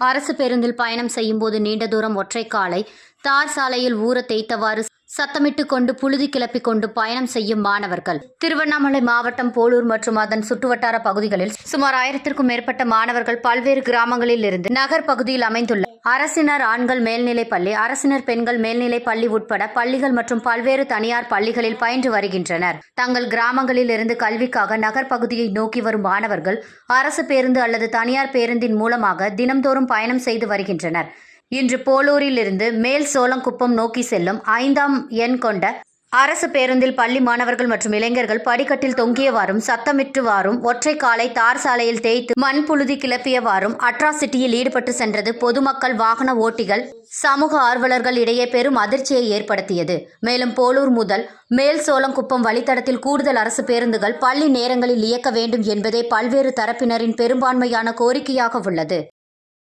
அரசு பேருந்தில் பயணம் செய்யும்போது நீண்ட தூரம் ஒற்றை காலை தார் சாலையில் ஊற தேய்த்தவாறு சத்தமிட்டு கொண்டு புழுதி கிளப்பிக் கொண்டு பயணம் செய்யும் மாணவர்கள். திருவண்ணாமலை மாவட்டம் போலூர் மற்றும் அதன் சுற்றுவட்டார பகுதிகளில் சுமார் ஆயிரத்திற்கும் மேற்பட்ட மாணவர்கள் பல்வேறு கிராமங்களில் இருந்து நகர் பகுதியில் அமைந்துள்ள அரசினர் ஆண்கள் மேல்நிலைப் பள்ளி அரசினர் பெண்கள் மேல்நிலைப் பள்ளி உட்பட பள்ளிகள் மற்றும் பல்வேறு தனியார் பள்ளிகளில் பயின்று வருகின்றனர். தங்கள் கிராமங்களில் இருந்து கல்விக்காக நகர் பகுதியை நோக்கி வரும் மாணவர்கள் அரசு பேருந்து அல்லது தனியார் பேருந்தின் மூலமாக தினம்தோறும் பயணம் செய்து வருகின்றனர். இன்று போலூரிலிருந்து மேல் சோளங்குப்பம் நோக்கி செல்லும் ஐந்தாம் எண் கொண்ட அரசு பேருந்தில் பள்ளி மாணவர்கள் மற்றும் இளைஞர்கள் படிக்கட்டில் தொங்கியவாறும் சத்தமிட்டுவாறும் ஒற்றை காலை தார் சாலையில் தேய்த்து மண் புழுதி கிளப்பியவாறும் அட்ராசிட்டியில் ஈடுபட்டு சென்றது பொதுமக்கள் வாகன ஓட்டிகள் சமூக ஆர்வலர்கள் இடையே பெரும் அதிர்ச்சியை ஏற்படுத்தியது. மேலும் போலூர் முதல் மேல் சோளங்குப்பம் வழித்தடத்தில் கூடுதல் அரசு பேருந்துகள் பள்ளி நேரங்களில் இயக்க வேண்டும் என்பதே பல்வேறு தரப்பினரின் பெரும்பான்மையான கோரிக்கையாக உள்ளது.